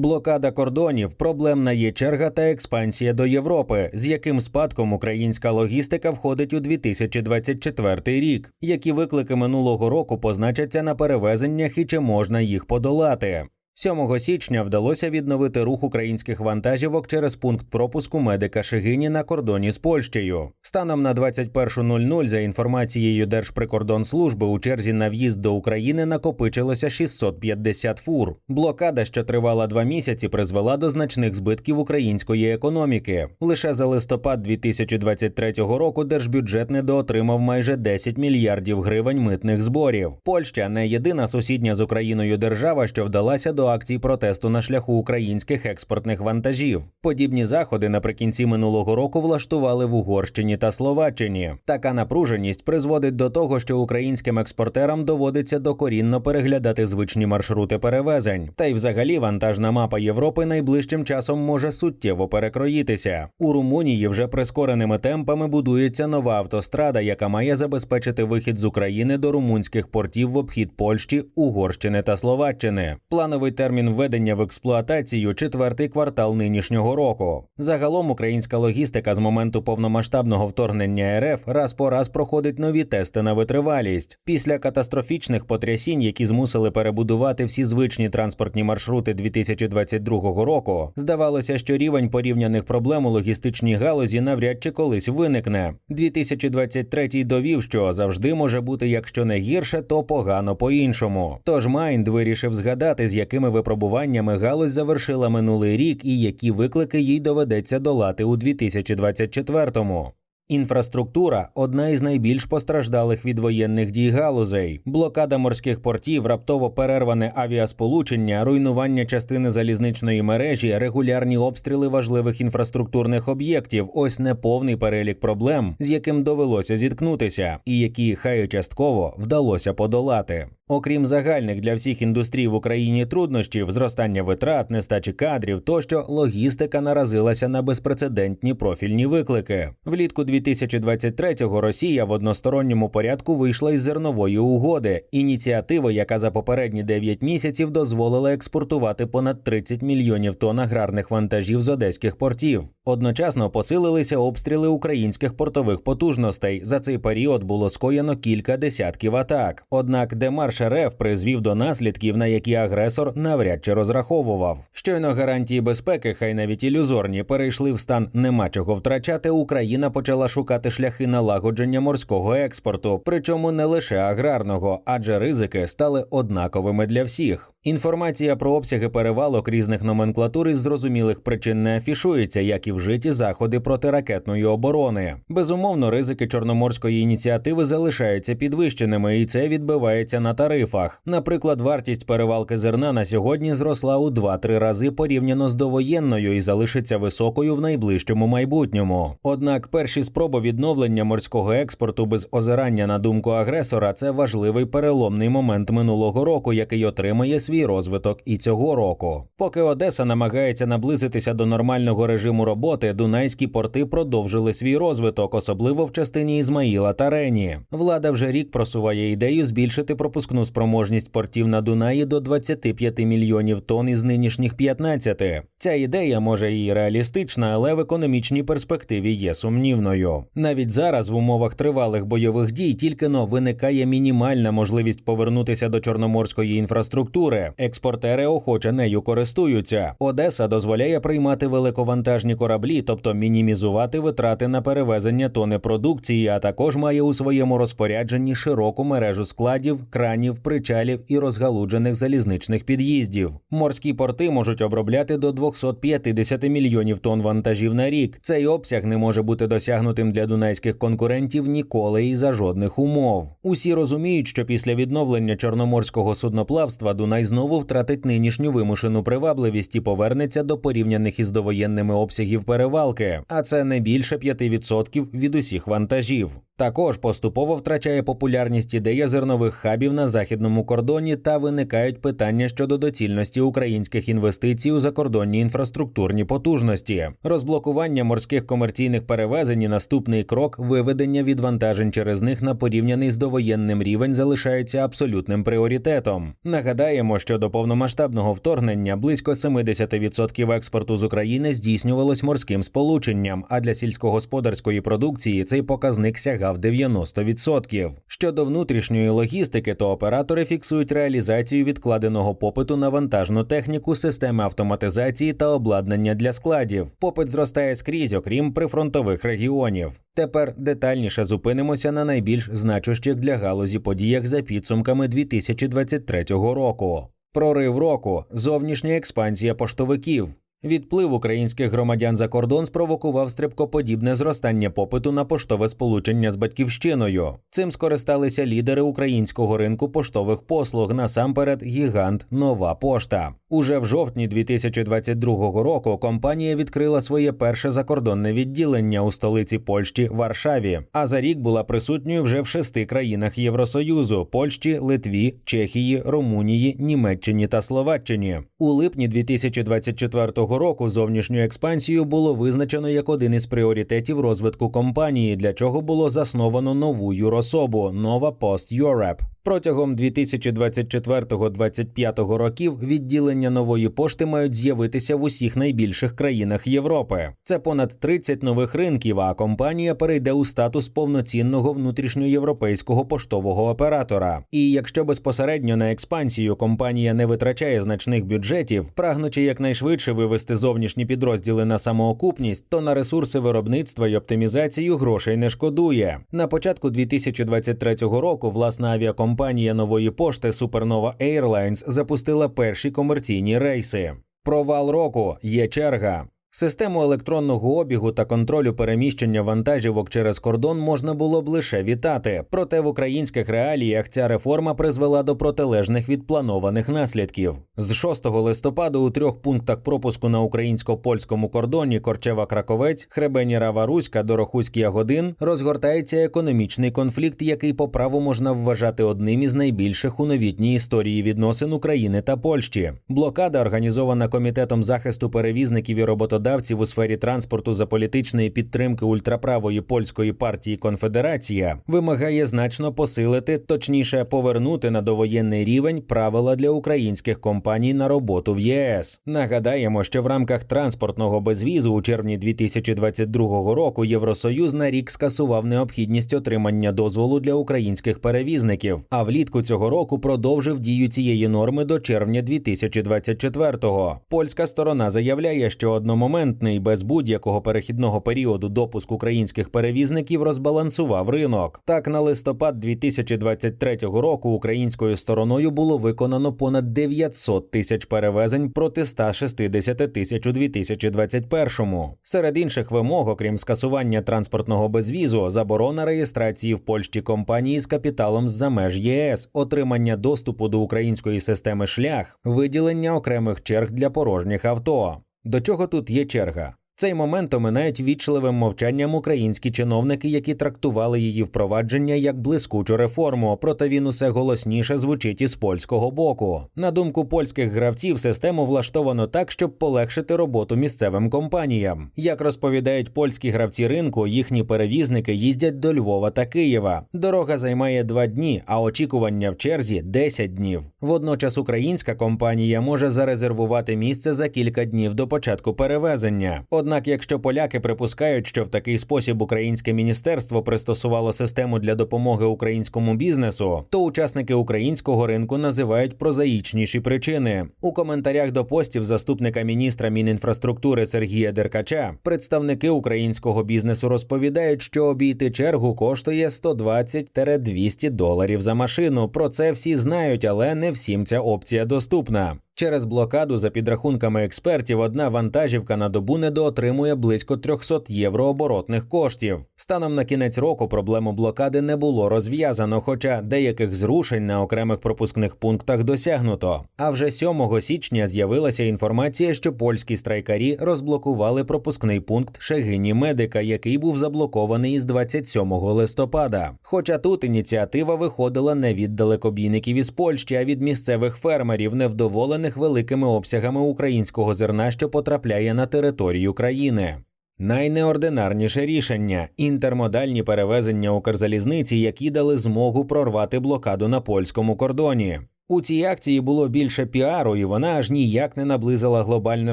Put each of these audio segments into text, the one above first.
Блокада кордонів, проблемна є черга та експансія до Європи, з яким спадком українська логістика входить у 2024 рік. Які виклики минулого року позначаться на перевезеннях і чи можна їх подолати? 7 січня вдалося відновити рух українських вантажівок через пункт пропуску медика Шигині на кордоні з Польщею. Станом на 21.00, за інформацією Держприкордонслужби, у черзі на в'їзд до України накопичилося 650 фур. Блокада, що тривала два місяці, призвела до значних збитків української економіки. Лише за листопад 2023 року держбюджет недоотримав майже 10 мільярдів гривень митних зборів. Польща не єдина сусідня з Україною держава, що вдалася до акцій протесту на шляху українських експортних вантажів. Подібні заходи наприкінці минулого року влаштували в Угорщині та Словаччині. Така напруженість призводить до того, що українським експортерам доводиться докорінно переглядати звичні маршрути перевезень. Та й взагалі вантажна мапа Європи найближчим часом може суттєво перекроїтися. У Румунії вже прискореними темпами будується нова автострада, яка має забезпечити вихід з України до румунських портів в обхід Польщі, Угорщини та Словаччини. Плановий термін введення в експлуатацію четвертий квартал нинішнього року. Загалом українська логістика з моменту повномасштабного вторгнення РФ раз по раз проходить нові тести на витривалість. Після катастрофічних потрясінь, які змусили перебудувати всі звичні транспортні маршрути 2022 року, здавалося, що рівень порівняних проблем у логістичній галузі навряд чи колись виникне. 2023 довів, що завжди може бути, якщо не гірше, то погано по-іншому. Тож Майнд вирішив згадати, з якими випробуваннями галузь завершила минулий рік і які виклики їй доведеться долати у 2024-му. Інфраструктура одна із найбільш постраждалих від воєнних дій галузей. Блокада морських портів, раптово перерване авіасполучення, руйнування частини залізничної мережі, регулярні обстріли важливих інфраструктурних об'єктів. Ось неповний перелік проблем, з яким довелося зіткнутися, і які хай частково вдалося подолати. Окрім загальних для всіх індустрій в Україні труднощів, зростання витрат, нестачі кадрів, тощо логістика наразилася на безпрецедентні профільні виклики. Влітку 2023-го Росія в односторонньому порядку вийшла із зернової угоди, ініціативи, яка за попередні 9 місяців дозволила експортувати понад 30 мільйонів тонн аграрних вантажів з одеських портів. Одночасно посилилися обстріли українських портових потужностей. За цей період було скоєно кілька десятків атак. Однак демарш РФ призвів до наслідків, на які агресор навряд чи розраховував. Щойно гарантії безпеки, хай навіть ілюзорні, перейшли в стан нема чого втрачати. Україна почала шукати шляхи налагодження морського експорту, причому не лише аграрного, адже ризики стали однаковими для всіх. Інформація про обсяги перевалок різних номенклатур із зрозумілих причин не афішується, як і вжиті заходи протиракетної оборони. Безумовно, ризики чорноморської ініціативи залишаються підвищеними, і це відбивається на тарифах. Наприклад, вартість перевалки зерна на сьогодні зросла у 2-3 рази порівняно з довоєнною і залишиться високою в найближчому майбутньому. Однак перші спроби відновлення морського експорту без озирання на думку агресора це важливий переломний момент минулого року, який отримає свій розвиток і цього року. Поки Одеса намагається наблизитися до нормального режиму роботи, дунайські порти продовжили свій розвиток, особливо в частині Ізмаїла та Рені. Влада вже рік просуває ідею збільшити пропускну спроможність портів на Дунаї до 25 мільйонів тонн із нинішніх 15. Ця ідея може і реалістична, але в економічній перспективі є сумнівною. Навіть зараз в умовах тривалих бойових дій тільки но виникає мінімальна можливість повернутися до чорноморської інфраструктури. Експортери охоче нею користуються. Одеса дозволяє приймати великовантажні кораблі, тобто мінімізувати витрати на перевезення тони продукції, а також має у своєму розпорядженні широку мережу складів, кранів, причалів і розгалуджених залізничних під'їздів. Морські порти можуть обробляти до 250 мільйонів тонн вантажів на рік. Цей обсяг не може бути досягнутим для дунайських конкурентів ніколи і за жодних умов. Усі розуміють, що після відновлення чорноморського судноплавства Дунай знову втратить нинішню вимушену привабливість і повернеться до порівняних із довоєнними обсягів перевалки, а це не більше 5% від усіх вантажів. Також поступово втрачає популярність ідея зернових хабів на західному кордоні та виникають питання щодо доцільності українських інвестицій у закордонні інфраструктурні потужності. Розблокування морських комерційних перевезень і наступний крок виведення відвантажень через них на порівняний з довоєнним рівень залишається абсолютним пріоритетом. Нагадаємо, що до повномасштабного вторгнення близько 70% експорту з України здійснювалось морським сполученням, а для сільськогосподарської продукції цей показник сягав 90%. Щодо внутрішньої логістики, то оператори фіксують реалізацію відкладеного попиту на вантажну техніку, системи автоматизації та обладнання для складів. Попит зростає скрізь, окрім прифронтових регіонів. Тепер детальніше зупинимося на найбільш значущих для галузі подіях за підсумками 2023 року. Прорив року, зовнішня експансія поштовиків. Відплив українських громадян за кордон спровокував стрибкоподібне зростання попиту на поштове сполучення з батьківщиною. Цим скористалися лідери українського ринку поштових послуг, насамперед гігант Нова Пошта. Уже в жовтні 2022 року компанія відкрила своє перше закордонне відділення у столиці Польщі Варшаві. А за рік була присутньою вже в шести країнах Євросоюзу: Польщі, Литві, Чехії, Румунії, Німеччині та Словаччині. У липні 2024 року зовнішню експансію було визначено як один із пріоритетів розвитку компанії, для чого було засновано нову юрособу Нова Post Europe. Протягом 2024-2025 років відділення нової пошти мають з'явитися в усіх найбільших країнах Європи. Це понад 30 нових ринків. А компанія перейде у статус повноцінного внутрішньоєвропейського поштового оператора. І якщо безпосередньо на експансію компанія не витрачає значних бюджетів, прагнучи якнайшвидше вивести зовнішні підрозділи на самоокупність, то на ресурси виробництва й оптимізацію грошей не шкодує. На початку 2023 року власна авіакомпанія нової пошти Supernova Airlines запустила перші комерційні рейси. Провал року є черга. Систему електронного обігу та контролю переміщення вантажівок через кордон можна було б лише вітати. Проте в українських реаліях ця реформа призвела до протилежних від планованих наслідків. З 6 листопада у трьох пунктах пропуску на українсько-польському кордоні Корчева Краковець, Хребеніра Варуська, Дорохуський Ягодин розгортається економічний конфлікт, який по праву можна вважати одним із найбільших у новітній історії відносин України та Польщі. Блокада, організована комітетом захисту перевізників і роботодавців, роботодавців у сфері транспорту за політичної підтримки ультраправої польської партії Конфедерація вимагає значно посилити, точніше повернути на довоєнний рівень правила для українських компаній на роботу в ЄС. Нагадаємо, що в рамках транспортного безвізу у червні 2022 року Євросоюз на рік скасував необхідність отримання дозволу для українських перевізників, а влітку цього року продовжив дію цієї норми до червня 2024-го. Польська сторона заявляє, що одному одномоментний без будь-якого перехідного періоду допуск українських перевізників розбалансував ринок. Так, на листопад 2023 року українською стороною було виконано понад 900 тисяч перевезень проти 160 тисяч у 2021-му. Серед інших вимог, окрім скасування транспортного безвізу, заборона реєстрації в Польщі компанії з капіталом з-за меж ЄС, отримання доступу до української системи шлях, виділення окремих черг для порожніх авто. До чого тут є черга? Цей момент оминають вічливим мовчанням українські чиновники, які трактували її впровадження як блискучу реформу, проте він усе голосніше звучить із польського боку. На думку польських гравців, систему влаштовано так, щоб полегшити роботу місцевим компаніям. Як розповідають польські гравці ринку, їхні перевізники їздять до Львова та Києва. Дорога займає два дні, а очікування в черзі 10 днів. Водночас українська компанія може зарезервувати місце за кілька днів до початку перевезення. Однак, якщо поляки припускають, що в такий спосіб українське міністерство пристосувало систему для допомоги українському бізнесу, то учасники українського ринку називають прозаїчніші причини. У коментарях до постів заступника міністра Мінінфраструктури Сергія Деркача представники українського бізнесу розповідають, що обійти чергу коштує 120-200 доларів за машину. Про це всі знають, але не всім ця опція доступна. Через блокаду, за підрахунками експертів, одна вантажівка на добу недоотримує близько 300 євро оборотних коштів. Станом на кінець року проблему блокади не було розв'язано, хоча деяких зрушень на окремих пропускних пунктах досягнуто. А вже 7 січня з'явилася інформація, що польські страйкарі розблокували пропускний пункт Шегині Медика, який був заблокований із 27 листопада. Хоча тут ініціатива виходила не від далекобійників із Польщі, а від місцевих фермерів, невдоволених великими обсягами українського зерна, що потрапляє на територію країни. Найнеординарніше рішення інтермодальні перевезення Укрзалізниці, які дали змогу прорвати блокаду на польському кордоні. У цій акції було більше піару, і вона аж ніяк не наблизила глобальне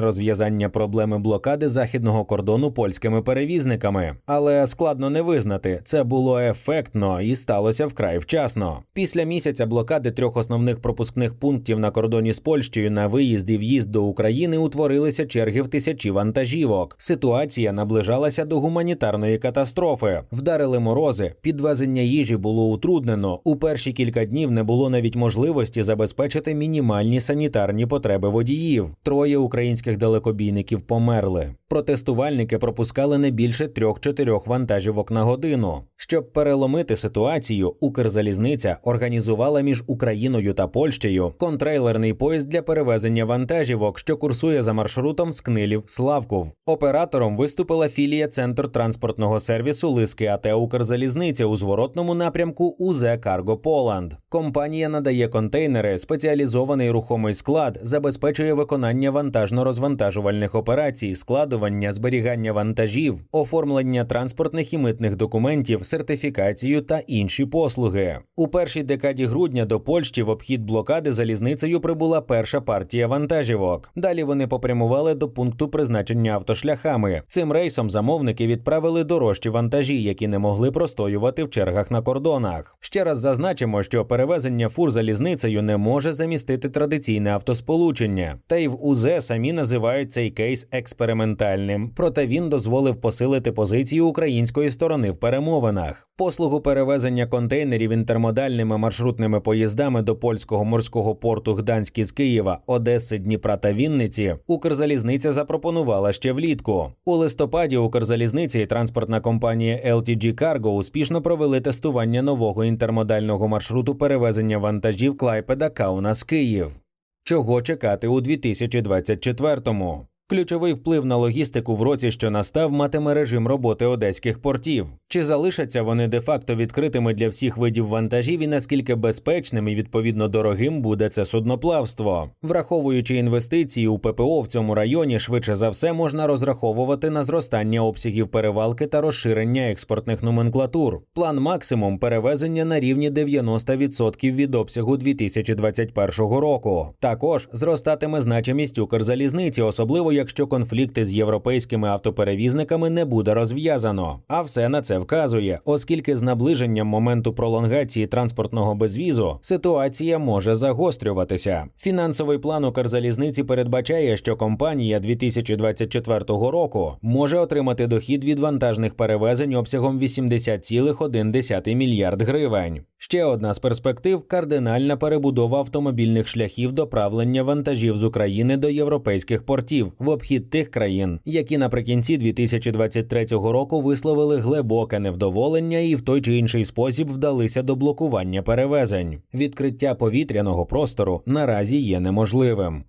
розв'язання проблеми блокади західного кордону польськими перевізниками. Але складно не визнати, це було ефектно і сталося вкрай вчасно. Після місяця блокади трьох основних пропускних пунктів на кордоні з Польщею на виїзд і в'їзд до України утворилися черги в тисячі вантажівок. Ситуація наближалася до гуманітарної катастрофи. Вдарили морози, підвезення їжі було утруднено. У перші кілька днів не було навіть можливості забезпечити мінімальні санітарні потреби водіїв. Троє українських далекобійників померли. Протестувальники пропускали не більше трьох-чотирьох вантажівок на годину. Щоб переломити ситуацію, Укрзалізниця організувала між Україною та Польщею контрейлерний поїзд для перевезення вантажівок, що курсує за маршрутом з Книлів Славков. Оператором виступила філія Центр транспортного сервісу Лиски АТ Укрзалізниця у зворотному напрямку УЗ Карго Поланд. Компанія надає контейнери, спеціалізований рухомий склад, забезпечує виконання вантажно-розвантажувальних операцій, складування, зберігання вантажів, оформлення транспортних і митних документів, сертифікацію та інші послуги. У першій декаді грудня до Польщі в обхід блокади залізницею прибула перша партія вантажівок. Далі вони попрямували до пункту призначення автошляхами. Цим рейсом замовники відправили дорожчі вантажі, які не могли простоювати в чергах на кордонах. Ще раз зазначимо, що перевезення фур залізницею не може замістити традиційне автосполучення. Та й в УЗ самі називають цей кейс експериментальним. Проте він дозволив посилити позицію української сторони в перемовинах. Послугу перевезення контейнерів інтермодальними маршрутними поїздами до польського морського порту Гданськ із Києва, Одеси, Дніпра та Вінниці Укрзалізниця запропонувала ще влітку. У листопаді Укрзалізниця і транспортна компанія LTG Cargo успішно провели тестування нового інтермодального маршруту перевезення вантажів Клайпеда Каунас Київ. Чого чекати у 2024-му? Ключовий вплив на логістику в році, що настав, матиме режим роботи одеських портів. Чи залишаться вони де-факто відкритими для всіх видів вантажів і наскільки безпечним і відповідно дорогим буде це судноплавство? Враховуючи інвестиції у ППО в цьому районі, швидше за все можна розраховувати на зростання обсягів перевалки та розширення експортних номенклатур. План максимум перевезення на рівні 90% від обсягу 2021 року. Також зростатиме значимість Укрзалізниці, особливо якщо конфлікти з європейськими автоперевізниками не буде розв'язано. А все на це вказує, оскільки з наближенням моменту пролонгації транспортного безвізу ситуація може загострюватися. Фінансовий план Укрзалізниці передбачає, що компанія 2024 року може отримати дохід від вантажних перевезень обсягом 80,1 мільярд гривень. Ще одна з перспектив кардинальна перебудова автомобільних шляхів доправлення вантажів з України до європейських портів в обхід тих країн, які наприкінці 2023 року висловили глибоке невдоволення і в той чи інший спосіб вдалися до блокування перевезень. Відкриття повітряного простору наразі є неможливим.